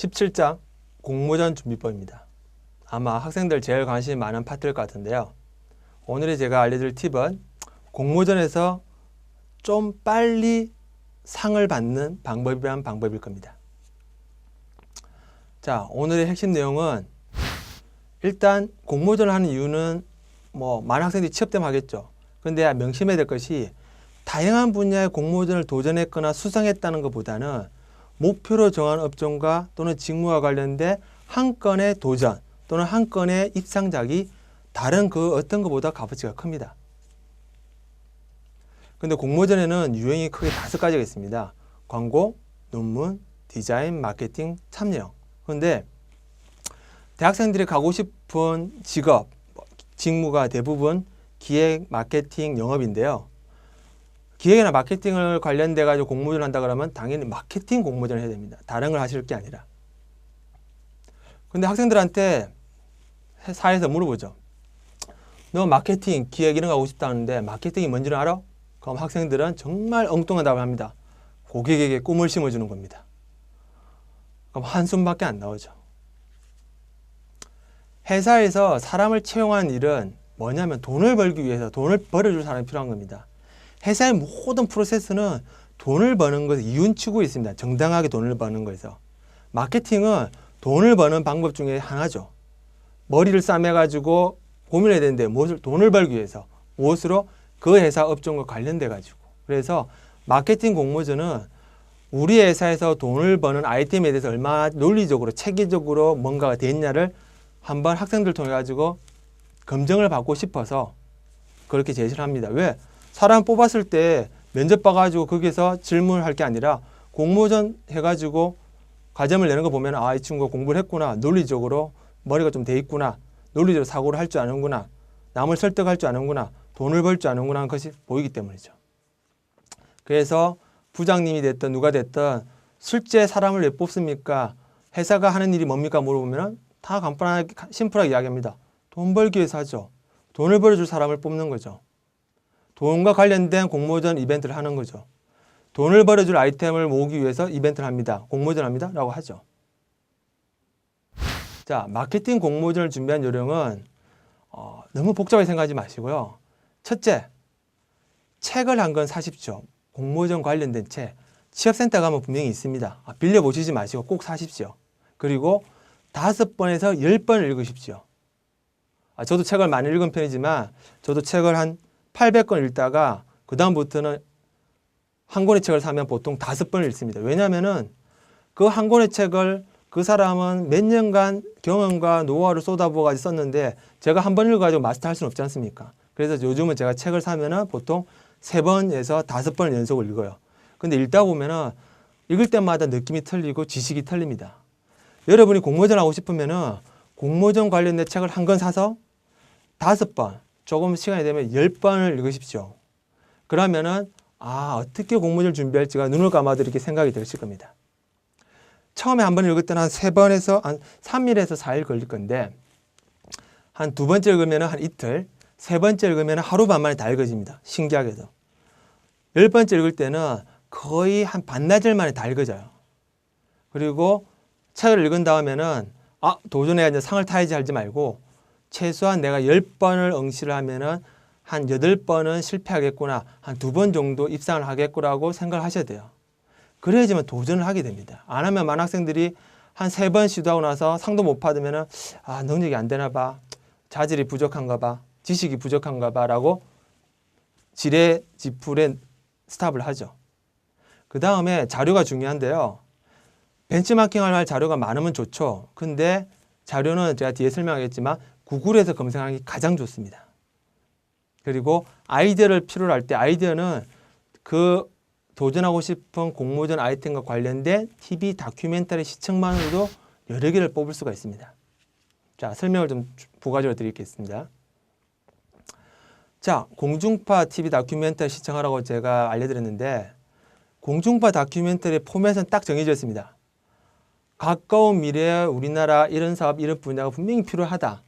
17장 공모전 준비법입니다. 아마 학생들 제일 관심이 많은 파트일 것 같은데요. 오늘의 제가 알려드릴 팁은 공모전에서 좀 빨리 상을 받는 방법이란 방법일 겁니다. 자, 오늘의 핵심 내용은 일단 공모전을 하는 이유는 뭐 많은 학생들이 취업 때문에 하겠죠. 그런데 명심해야 될 것이 다양한 분야의 공모전을 도전했거나 수상했다는 것보다는 목표로 정한 업종과 또는 직무와 관련된 한 건의 도전 또는 한 건의 입상작이 다른 그 어떤 것보다 값어치가 큽니다. 근데 공모전에는 유형이 크게 다섯 가지가 있습니다. 광고, 논문, 디자인, 마케팅, 참여형. 그런데 대학생들이 가고 싶은 직업, 직무가 대부분 기획, 마케팅, 영업인데요. 기획이나 마케팅을 관련돼 가지고 공모전을 한다 그러면 당연히 마케팅 공모전을 해야 됩니다. 다른 걸 하실 게 아니라. 근데 학생들한테 사회에서 물어보죠. 너 마케팅, 기획 이런 거 하고 싶다는데 마케팅이 뭔지를 알아? 그럼 학생들은 정말 엉뚱한 답을 합니다. 고객에게 꿈을 심어주는 겁니다. 그럼 한숨밖에 안 나오죠. 회사에서 사람을 채용하는 일은 뭐냐면 돈을 벌기 위해서 돈을 벌어줄 사람이 필요한 겁니다. 회사의 모든 프로세스는 돈을 버는 것에 이윤치고 있습니다. 정당하게 돈을 버는 거에서. 마케팅은 돈을 버는 방법 중에 하나죠. 머리를 싸매가지고 고민해야 되는데 무엇을 돈을 벌기 위해서 무엇으로 그 회사 업종과 관련돼 가지고 그래서 마케팅 공모전은 우리 회사에서 돈을 버는 아이템에 대해서 얼마나 논리적으로 체계적으로 뭔가가 됐냐를 한번 학생들 통해 가지고 검증을 받고 싶어서 그렇게 제시를 합니다. 왜? 사람 뽑았을 때 면접 봐가지고 거기서 질문을 할 게 아니라 공모전 해가지고 과점을 내는 거 보면 아 이 친구가 공부를 했구나 논리적으로 머리가 좀 돼 있구나 논리적으로 사고를 할 줄 아는구나 남을 설득할 줄 아는구나 돈을 벌 줄 아는구나 하는 것이 보이기 때문이죠. 그래서 부장님이 됐든 누가 됐든 실제 사람을 왜 뽑습니까? 회사가 하는 일이 뭡니까 물어보면 다 간단하게 심플하게 이야기합니다. 돈 벌기 위해서 하죠. 돈을 벌어줄 사람을 뽑는 거죠. 돈과 관련된 공모전 이벤트를 하는 거죠. 돈을 벌어줄 아이템을 모으기 위해서 이벤트를 합니다. 공모전 합니다. 라고 하죠. 자, 마케팅 공모전을 준비한 요령은 어, 너무 복잡하게 생각하지 마시고요. 첫째, 책을 한 권 사십시오. 공모전 관련된 책. 취업센터 가면 분명히 있습니다. 아, 빌려보시지 마시고 꼭 사십시오. 그리고 다섯 번에서 열 번을 읽으십시오. 아, 저도 책을 많이 읽은 편이지만 저도 책을 한 800권 읽다가 그 다음부터는 한 권의 책을 사면 보통 다섯 번을 읽습니다. 왜냐하면은 그 한 권의 책을 그 사람은 몇 년간 경험과 노하우를 쏟아부어 가지고 썼는데 제가 한 번 읽어가지고 마스터할 수는 없지 않습니까? 그래서 요즘은 제가 책을 사면은 보통 세 번에서 다섯 번을 연속을 읽어요. 근데 읽다 보면은 읽을 때마다 느낌이 틀리고 지식이 틀립니다. 여러분이 공모전 하고 싶으면은 공모전 관련된 책을 한 권 사서 다섯 번, 조금 시간이 되면 열 번을 읽으십시오. 그러면은 아 어떻게 공모전을 준비할지가 눈을 감아도 이렇게 생각이 드실 겁니다. 처음에 한 번 읽을 때는 한 세 번에서 한 3일에서 4일 걸릴 건데 한 두 번째 읽으면 한 이틀, 세 번째 읽으면 하루 반 만에 다 읽어집니다. 신기하게도. 열 번째 읽을 때는 거의 한 반나절 만에 다 읽어져요. 그리고 책을 읽은 다음에는 아 도전해야 이제 상을 타야지 하지 말고 최소한 내가 열 번을 응시를 하면은 한 여덟 번은 실패하겠구나 한 두 번 정도 입상을 하겠구라고 생각을 하셔야 돼요. 그래야지만 도전을 하게 됩니다. 안 하면 많은 학생들이 한 세 번 시도하고 나서 상도 못 받으면은 아 능력이 안 되나 봐 자질이 부족한가 봐 지식이 부족한가 봐라고 지레 지풀에 스탑을 하죠. 그 다음에 자료가 중요한데요. 벤치마킹 할 자료가 많으면 좋죠. 근데 자료는 제가 뒤에 설명하겠지만 구글에서 검색하는 게 가장 좋습니다. 그리고 아이디어를 필요로 할 때 아이디어는 그 도전하고 싶은 공모전 아이템과 관련된 TV 다큐멘터리 시청만으로도 여러 개를 뽑을 수가 있습니다. 자, 설명을 좀 부가적으로 드리겠습니다. 자, 공중파 TV 다큐멘터리 시청하라고 제가 알려드렸는데 공중파 다큐멘터리 포맷은 딱 정해져 있습니다. 가까운 미래에 우리나라 이런 사업, 이런 분야가 분명히 필요하다.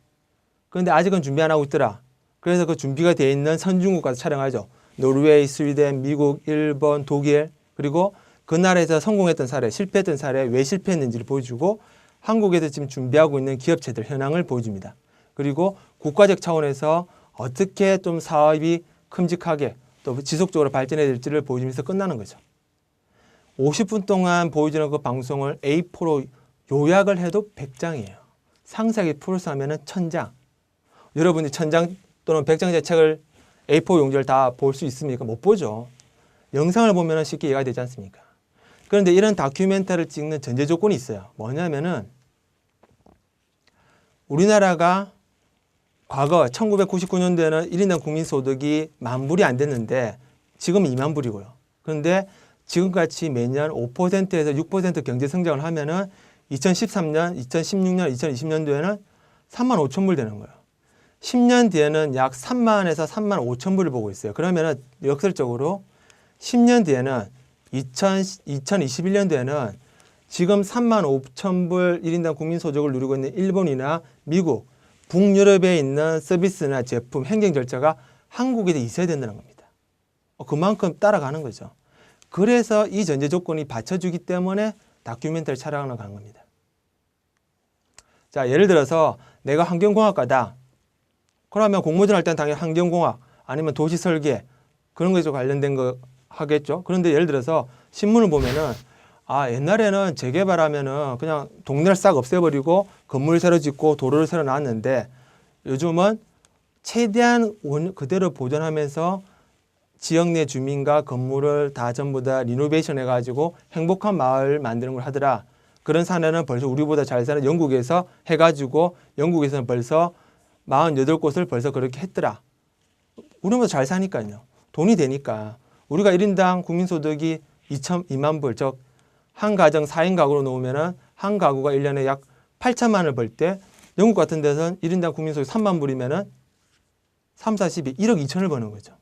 그런데 아직은 준비 안 하고 있더라. 그래서 그 준비가 되어 있는 선진국 가서 촬영하죠. 노르웨이, 스위덴, 미국, 일본, 독일 그리고 그 나라에서 성공했던 사례, 실패했던 사례, 왜 실패했는지를 보여주고 한국에서 지금 준비하고 있는 기업체들 현황을 보여줍니다. 그리고 국가적 차원에서 어떻게 좀 사업이 큼직하게 또 지속적으로 발전해야 될지를 보여주면서 끝나는 거죠. 50분 동안 보여주는 그 방송을 A4로 요약을 해도 100장이에요. 상세하게 풀어서 하면 은 1000장. 여러분이 1000장 또는 100장짜리 책을 A4 용지를 다 볼 수 있습니까? 못 보죠. 영상을 보면 쉽게 이해가 되지 않습니까? 그런데 이런 다큐멘터리를 찍는 전제 조건이 있어요. 뭐냐면은 우리나라가 과거 1999년도에는 1인당 국민소득이 만 불이 안 됐는데 지금 2만 불이고요. 그런데 지금같이 매년 5%에서 6% 경제 성장을 하면은 2013년, 2016년, 2020년도에는 3만 5천 불 되는 거예요. 10년 뒤에는 약 3만에서 3만 5천 불을 보고 있어요. 그러면은 역설적으로 10년 뒤에는 2000, 2021년도에는 지금 3만 5천 불 1인당 국민소득을 누리고 있는 일본이나 미국, 북유럽에 있는 서비스나 제품, 행정 절차가 한국에도 있어야 된다는 겁니다. 어, 그만큼 따라가는 거죠. 그래서 이 전제 조건이 받쳐주기 때문에 다큐멘터리 촬영을 가는 겁니다. 자, 예를 들어서 내가 환경공학과다. 그러면 공모전 할 때는 당연히 환경공학 아니면 도시 설계 그런 것에 관련된 거 하겠죠. 그런데 예를 들어서 신문을 보면은 아 옛날에는 재개발하면은 그냥 동네를 싹 없애버리고 건물 새로 짓고 도로를 새로 놨는데 요즘은 최대한 원 그대로 보존하면서 지역 내 주민과 건물을 다 전부 다 리노베이션 해가지고 행복한 마을 만드는 걸 하더라. 그런 사례는 벌써 우리보다 잘 사는 영국에서 해가지고 영국에서는 벌써 48 곳을 벌써 그렇게 했더라. 우리보다 잘 사니까요. 돈이 되니까. 우리가 1인당 국민소득이 2천, 2만 불, 즉, 한 가정 4인 가구로 놓으면 은 한 가구가 1년에 약 8천만 원을 벌 때 영국 같은 데서는 1인당 국민소득 3만 불이면 은 3, 4, 12, 1억 2천을 버는 거죠.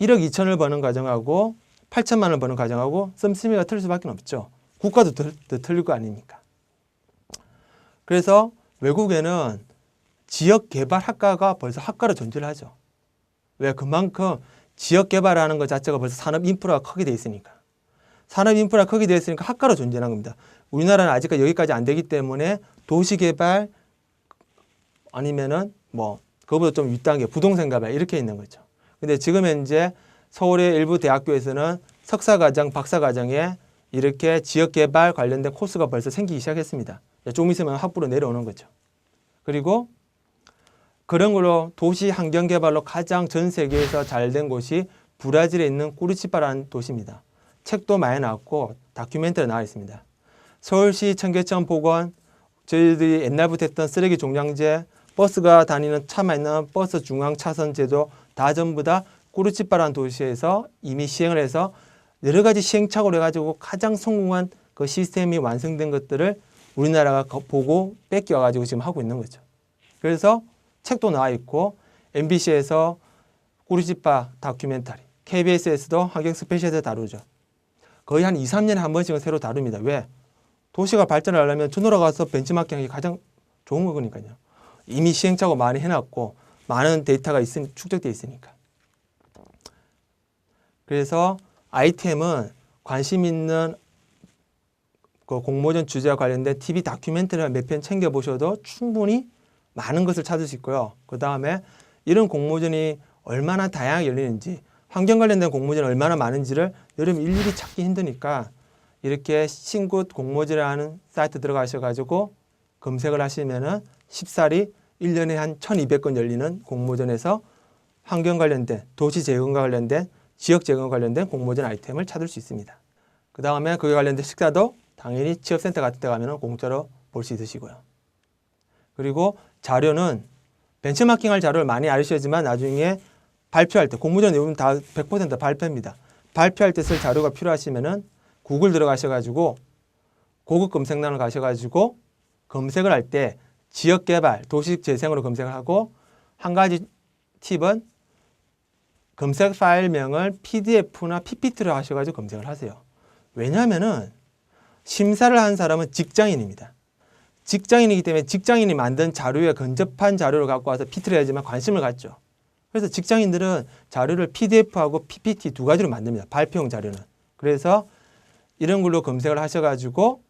1억 2천을 버는 가정하고 8천만 원을 버는 가정하고 씀씀이가 틀릴 수밖에 없죠. 국가도 틀릴 거 아닙니까? 그래서 외국에는 지역 개발 학과가 벌써 학과로 존재를 하죠. 왜 그만큼 지역 개발하는 것 자체가 벌써 산업 인프라가 크게 돼 있으니까. 산업 인프라가 크게 돼 있으니까 학과로 존재하는 겁니다. 우리나라는 아직까지 여기까지 안 되기 때문에 도시 개발 아니면은 뭐 그거보다 좀 윗단계 부동산 개발 이렇게 있는 거죠. 근데 지금 현재 서울의 일부 대학교에서는 석사과정, 박사과정에 이렇게 지역 개발 관련된 코스가 벌써 생기기 시작했습니다. 조금 있으면 학부로 내려오는 거죠. 그리고 그런 걸로 도시 환경 개발로 가장 전 세계에서 잘 된 곳이 브라질에 있는 꾸르치파라는 도시입니다. 책도 많이 나왔고 다큐멘터리 나와 있습니다. 서울시 청계천 복원, 저희들이 옛날부터 했던 쓰레기 종량제, 버스가 다니는 차만 있는 버스 중앙 차선 제도 다 전부 다 꾸르치파라는 도시에서 이미 시행을 해서 여러 가지 시행착오를 해가지고 가장 성공한 그 시스템이 완성된 것들을 우리나라가 거- 보고 뺏겨가지고 지금 하고 있는 거죠. 그래서 책도 나와 있고 MBC에서 꾸르치파 다큐멘터리, KBS에서도 환경 스페셜에서 다루죠. 거의 한 2, 3년에 한 번씩은 새로 다룹니다. 왜? 도시가 발전을 하려면 주노라 가서 벤치마킹 하기 가장 좋은 거니까요. 이미 시행착오 많이 해놨고 많은 데이터가 있으니 축적돼 있으니까. 그래서 아이템은 관심 있는 그 공모전 주제와 관련된 TV 다큐멘터리를 몇 편 챙겨 보셔도 충분히 많은 것을 찾을 수 있고요. 그 다음에 이런 공모전이 얼마나 다양하게 열리는지, 환경 관련된 공모전이 얼마나 많은지를 여러분 일일이 찾기 힘드니까 이렇게 신굿 공모전이라는 사이트 들어가셔가지고 검색을 하시면은 쉽사리 1년에 한 1200건 열리는 공모전에서 환경 관련된 도시 재건과 관련된 지역 재건 관련된 공모전 아이템을 찾을 수 있습니다. 그 다음에 그에 관련된 식사도 당연히 취업센터 같은 데 가면 공짜로 볼 수 있으시고요. 그리고 자료는 벤치마킹할 자료를 많이 알으셔야지만 나중에 발표할 때 공모전 내용은 다100% 발표입니다. 발표할 때 쓸 자료가 필요하시면은 구글 들어가셔가지고 고급 검색란을 가셔가지고 검색을 할 때 지역 개발, 도시 재생으로 검색을 하고 한 가지 팁은 검색 파일명을 PDF나 PPT로 하셔가지고 검색을 하세요. 왜냐하면은 심사를 한 사람은 직장인입니다. 직장인이기 때문에 직장인이 만든 자료에 근접한 자료를 갖고 와서 해야지만 관심을 갖죠. 그래서 직장인들은 자료를 PDF하고 PPT 두 가지로 만듭니다. 발표용 자료는. 그래서 이런 걸로 검색을 하셔가지고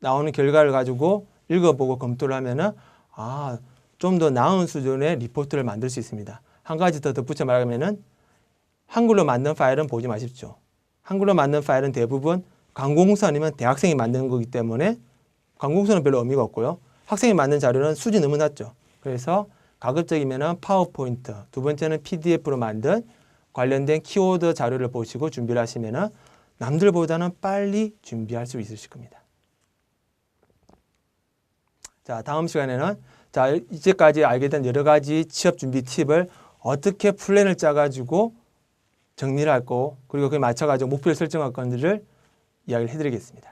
나오는 결과를 가지고 읽어보고 검토를 하면은 아, 좀 더 나은 수준의 리포트를 만들 수 있습니다. 한 가지 더 덧붙여 말하면은 한글로 만든 파일은 보지 마십시오. 한글로 만든 파일은 대부분 관공서 아니면 대학생이 만드는 거기 때문에 관공서는 별로 의미가 없고요. 학생이 만든 자료는 수준이 너무 낮죠. 그래서 가급적이면은 파워포인트, 두 번째는 PDF로 만든 관련된 키워드 자료를 보시고 준비를 하시면은 남들보다는 빨리 준비할 수 있으실 겁니다. 자, 다음 시간에는 자, 이제까지 알게 된 여러 가지 취업 준비 팁을 어떻게 플랜을 짜가지고 정리를 할 거, 그리고 그에 맞춰가지고 목표를 설정할 건지를 이야기를 해드리겠습니다.